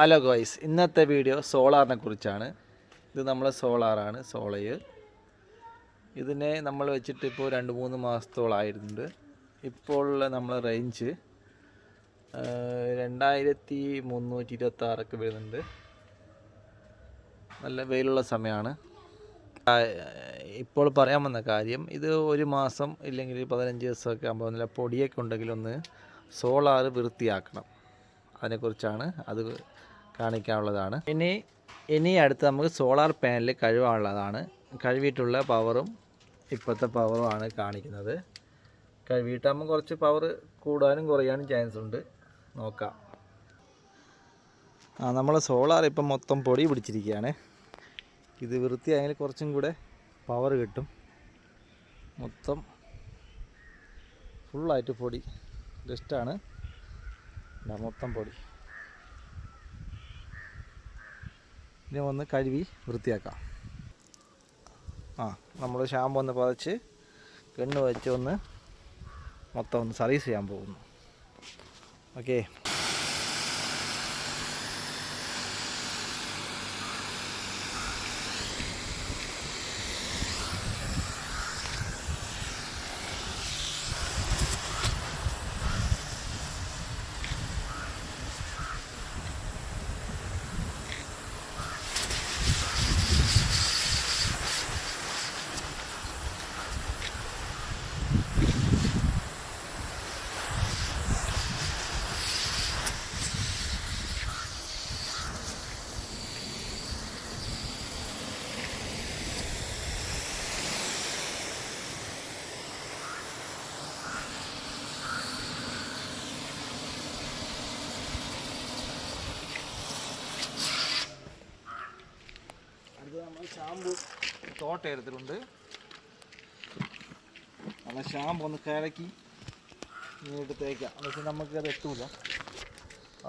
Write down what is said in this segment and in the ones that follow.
Hello ഗോയ്സ് ഇന്നത്തെ video സോളാറിനെ കുറിച്ചാണ്. ഇത് നമ്മളെ സോളാറാണ് സോളയ്. ഇതിനെ നമ്മൾ വെച്ചിട്ട് ഇപ്പോൾ രണ്ട് മൂന്ന് മാസത്തോളായിട്ടുണ്ട് ഇപ്പോൾ നമ്മളെ റേഞ്ച് രണ്ടായിരത്തി മുന്നൂറ്റി ഇരുപത്തി ആറൊക്കെ വരുന്നുണ്ട്. നല്ല വെയിലുള്ള സമയമാണ്. ഇപ്പോൾ പറയാൻ വന്ന കാര്യം ഇത് ഒരു മാസം ഇല്ലെങ്കിൽ പതിനഞ്ച് ദിവസമൊക്കെ ആകുമ്പോൾ നല്ല പൊടിയൊക്കെ ഉണ്ടെങ്കിൽ ഒന്ന് സോളാർ വൃത്തിയാക്കണം. അതിനെക്കുറിച്ചാണ്. അത് കാണിക്കാനുള്ളതാണ്. ഇനി ഇനി അടുത്ത് നമുക്ക് സോളാർ പാനൽ കഴുകാനുള്ളതാണ്. കഴുകിയിട്ടുള്ള പവറും ഇപ്പോഴത്തെ ആണ് കാണിക്കുന്നത്. കഴുകിയിട്ടാകുമ്പോൾ കുറച്ച് പവർ കൂടാനും കുറയാനും ചാൻസ് ഉണ്ട്. നോക്കാം. ആ നമ്മൾ സോളാർ ഇപ്പം മൊത്തം പൊടി പിടിച്ചിരിക്കുകയാണ്. ഇത് വൃത്തിയായെങ്കിൽ കുറച്ചും കൂടെ പവർ കിട്ടും. മൊത്തം ഫുള്ളായിട്ട് പൊടി. ജസ്റ്റാണ് മൊത്തം പൊടി. ഇനി ഒന്ന് കഴുകി വൃത്തിയാക്കാം. ആ നമ്മൾ ഷാമ്പു ഒന്ന് പതച്ച് കണ്ണ് വെച്ച് ഒന്ന് മൊത്തം ഒന്ന് സർവീസ് ചെയ്യാൻ പോകുന്നു. ഓക്കേ അടുത്ത് നമ്മൾ ഷാമ്പു. തോട്ട എടുത്തിട്ടുണ്ട് നമ്മൾ ഷാമ്പു ഒന്ന് കലക്കി ഇങ്ങോട്ട് തേക്കാം എന്ന് വെച്ചാൽ നമുക്ക് അത് എത്തൂല.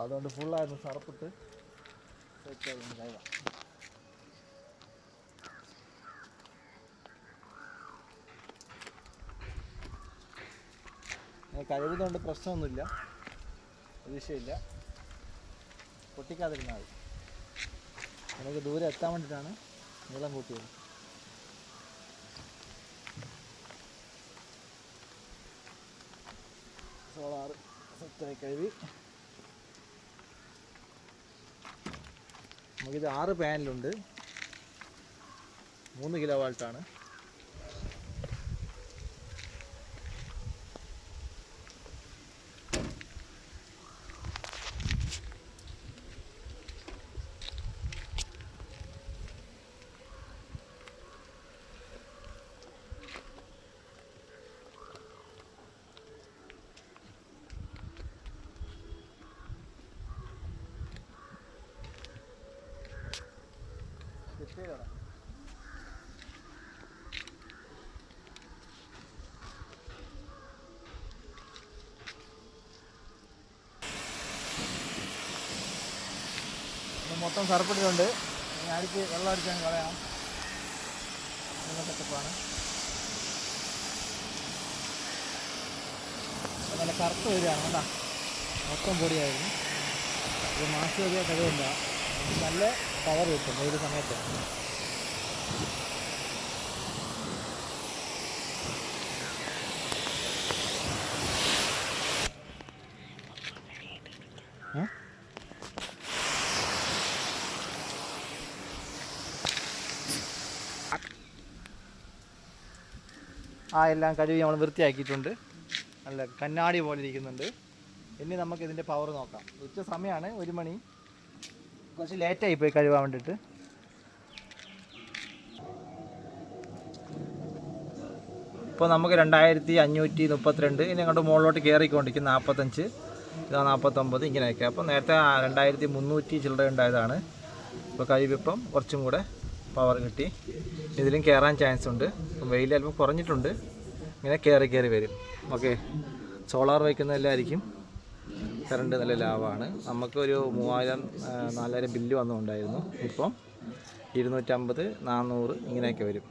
അതുകൊണ്ട് ഫുള്ളായിരുന്നു സർപ്പിട്ട് സെറ്റായി കഴുകാം. പ്രശ്നമൊന്നുമില്ല. വിഷയമില്ല പൊട്ടിക്കാതിരുന്നാൽ മതി. നമുക്ക് ദൂരെ എത്താൻ വേണ്ടിയിട്ടാണ് നീളം കൂട്ടിയത് സോളാർ സെറ്റായി കഴുകി. നമുക്കിത് ആറ് പാനലുണ്ട്. മൂന്ന് കിലോ വാൾട്ടാണ് മൊത്തം സർപ്പിട്ടിട്ടുണ്ട് അരിക്ക് വെള്ളം അടിച്ചാൽ കളയാം. നല്ല സെറ്റപ്പാണ് നല്ല കറുത്ത് വരികയാണ് കേട്ടോ. മൊത്തം പൊടിയായിരുന്നു. ഇത് മാസം വരിക കഴിവില്ല നല്ല പവർ കിട്ടും ഏത് സമയത്ത്. ഏ? ആ എല്ലാം കഴുകി നമ്മൾ വൃത്തിയാക്കിയിട്ടുണ്ട്. നല്ല കണ്ണാടി പോലെ ഇരിക്കുന്നുണ്ട്. ഇനി നമുക്ക് ഇതിന്റെ പവർ നോക്കാം. ഉച്ച സമയമാണ് ഒരു മണി. കുറച്ച് ലേറ്റായി പോയി കഴുകാൻ വേണ്ടിയിട്ട്. ഇപ്പോൾ നമുക്ക് രണ്ടായിരത്തി അഞ്ഞൂറ്റി മുപ്പത്തിരണ്ട് ഇനി അങ്ങോട്ട് മുകളിലോട്ട് കയറിക്കൊണ്ടിരിക്കും നാൽപ്പത്തഞ്ച് ഇതാ നാൽപ്പത്തൊമ്പത് ഇങ്ങനെയൊക്കെ. അപ്പോൾ നേരത്തെ രണ്ടായിരത്തി മുന്നൂറ്റി ചില്ലറ ഉണ്ടായതാണ്. ഇപ്പോൾ കഴിവിപ്പം കുറച്ചും കൂടെ പവർ കിട്ടി. ഇതിലും കയറാൻ ചാൻസ് ഉണ്ട്. വെയിൽ അല്പം കുറഞ്ഞിട്ടുണ്ട്. ഇങ്ങനെ കയറി കയറി വരും. ഓക്കെ സോളാർ വയ്ക്കുന്നതെല്ലായിരിക്കും കറണ്ട് നല്ല ലാഭമാണ്. നമുക്കൊരു മൂവായിരം നാലായിരം ബില്ല് വന്നുണ്ടായിരുന്നു ഇപ്പം ഇരുന്നൂറ്റമ്പത് നാന്നൂറ് ഇങ്ങനെയൊക്കെ വരും.